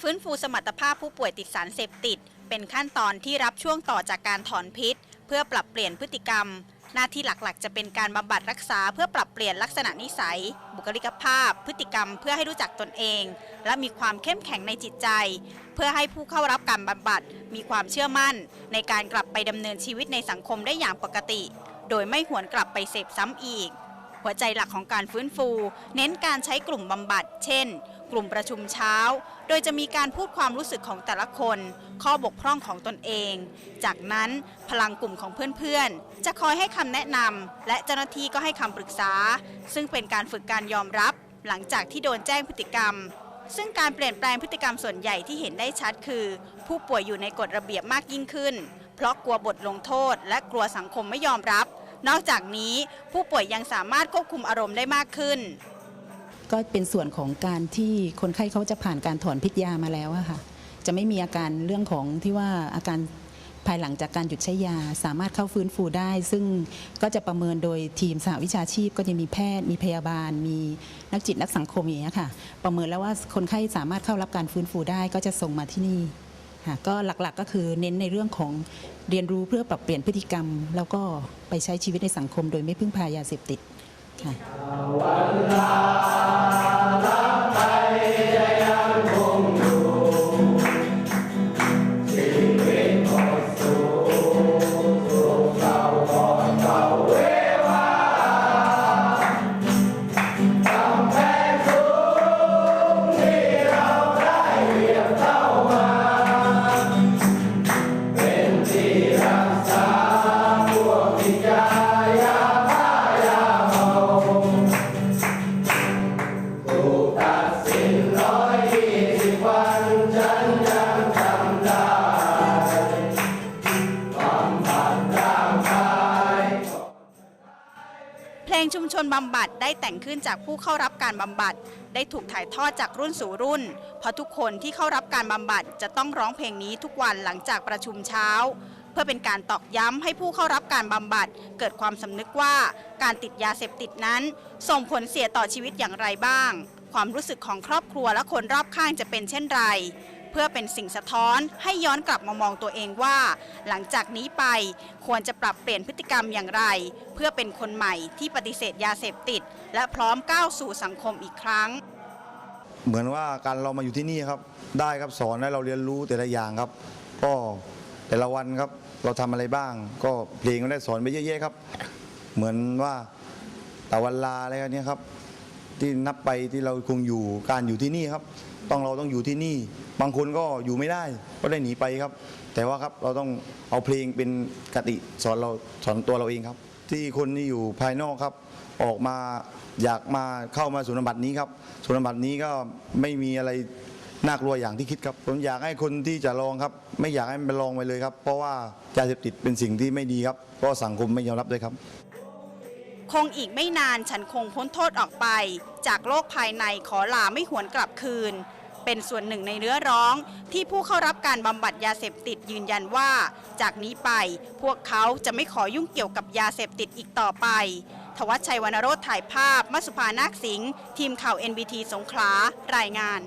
ฟื้นฟูสมรรถภาพผู้ป่วยติดสารเสพติด เป็นขั้นตอนที่รับช่วงต่อจากการถอนพิษ เพื่อปรับเปลี่ยนพฤติกรรม หน้าที่หลักๆ จะเป็นการบำบัดรักษาเพื่อปรับเปลี่ยนลักษณะนิสัย บุคลิกภาพ พฤติกรรม เพื่อให้รู้จักตนเอง และมีความเข้มแข็งในจิตใจ เพื่อให้ผู้เข้ารับการบำบัดมีความเชื่อมั่น ในการกลับไปดำเนินชีวิตในสังคมได้อย่างปกติ โดยไม่หวนกลับไปเสพซ้ำอีก หัวใจหลักของการฟื้นฟู เน้นการใช้กลุ่มบำบัด เช่น กลุ่มประชุมเช้า โดยจะมีการพูดความรู้สึกของแต่ละคน ข้อบกพร่องของตนเอง จากนั้นพลังกลุ่มของเพื่อนๆ จะคอยให้คำแนะนำและเจ้าหน้าที่ก็ให้คำปรึกษา ซึ่งเป็นการฝึกการยอมรับ หลังจากที่โดนแจ้งพฤติกรรม ซึ่งการเปลี่ยนแปลงพฤติกรรมส่วนใหญ่ที่เห็นได้ชัดคือ ผู้ป่วยอยู่ในกฎระเบียบมากยิ่งขึ้น เพราะกลัวบทลงโทษ และกลัวสังคมไม่ยอมรับ นอกจากนี้ผู้ป่วยยังสามารถควบคุมอารมณ์ได้มากขึ้น ก็เป็นส่วนของการที่คนไข้เขาจะผ่านการถอนพิษยามาแล้วอะค่ะ จะไม่มีอาการเรื่องของที่ว่าอาการภายหลังจากการหยุดใช้ยา สามารถเข้าฟื้นฟูได้ ซึ่งก็จะประเมินโดยทีมสหวิชาชีพ ก็จะมีแพทย์ มีพยาบาล มีนักจิตนักสังคมอย่างเงี้ยค่ะ ประเมินแล้วว่าคนไข้สามารถเข้ารับการฟื้นฟูได้ก็จะส่งมาที่นี่ค่ะก็หลักๆก็คือเน้นในเรื่องของเรียนรู้เพื่อปรับเปลี่ยนพฤติกรรม แล้วก็ไปใช้ชีวิตในสังคม โดยไม่พึ่งพายาเสพติดค่ะ ชุมชนบำบัดได้แต่งขึ้นจากผู้เข้ารับการบำบัด ได้ถูกถ่ายทอดจากรุ่นสู่รุ่น เพราะทุกคนที่เข้ารับการบำบัดจะต้องร้องเพลงนี้ทุกวันหลังจากประชุมเช้า เพื่อเป็นการตอกย้ำให้ผู้เข้ารับการบำบัด เกิดความสำนึกว่าการติดยาเสพติดนั้น ส่งผลเสียต่อชีวิตอย่างไรบ้าง ความรู้สึกของครอบครัวและคนรอบข้างจะเป็นเช่นไร เพื่อเป็นสิ่งสะท้อนให้ย้อนกลับมามองตัวเองว่า หลังจากนี้ไปควรจะปรับเปลี่ยนพฤติกรรมอย่างไร เพื่อเป็นคนใหม่ที่ปฏิเสธยาเสพติด และพร้อมก้าวสู่สังคมอีกครั้ง เหมือนว่าการเรามาอยู่ที่นี่ครับ ได้ครับสอนให้เราเรียนรู้แต่ละอย่างครับ ก็แต่ละวันครับเราทำอะไรบ้าง ก็เพลงก็ได้สอนไปเยอะๆครับ เหมือนว่าตะวันลาอะไรกันเนี่ยครับ ที่นับไปที่เราคงอยู่การอยู่ที่นี่ครับ ต้องเราต้องอยู่ที่นี่ บางคนก็อยู่ไม่ได้ก็ได้หนีไปครับ แต่ว่าครับเราต้องเอาเพลงเป็นกติสอนเราสอนตัวเราเองครับ ที่คนที่อยู่ภายนอกครับ ออกมาอยากมาเข้ามาศูนย์บำบัดนี้ครับศูนย์บำบัดนี้ก็ไม่มีอะไรน่ากลัวอย่างที่คิดครับ ผมอยากให้คนที่จะลองครับ ไม่อยากให้มันไปลองไปเลยครับ เพราะว่ายาเสพติดเป็นสิ่งที่ไม่ดีครับ เพราะสังคมไม่ยอมรับด้วยครับ คงอีกไม่นานฉันคงพ้นโทษออกไป จากโลกภายในขอลาไม่หวนกลับคืน เป็นส่วนหนึ่งในเนื้อร้องที่ผู้เข้ารับการบำบัดยาเสพติดยืนยันว่า จากนี้ไปพวกเขาจะไม่ขอยุ่งเกี่ยวกับยาเสพติดอีกต่อไป ทวัชชัยวรรณโรธถ่ายภาพมัสุภานาคสิงห์ทีมข่าว NBT สงขลารายงาน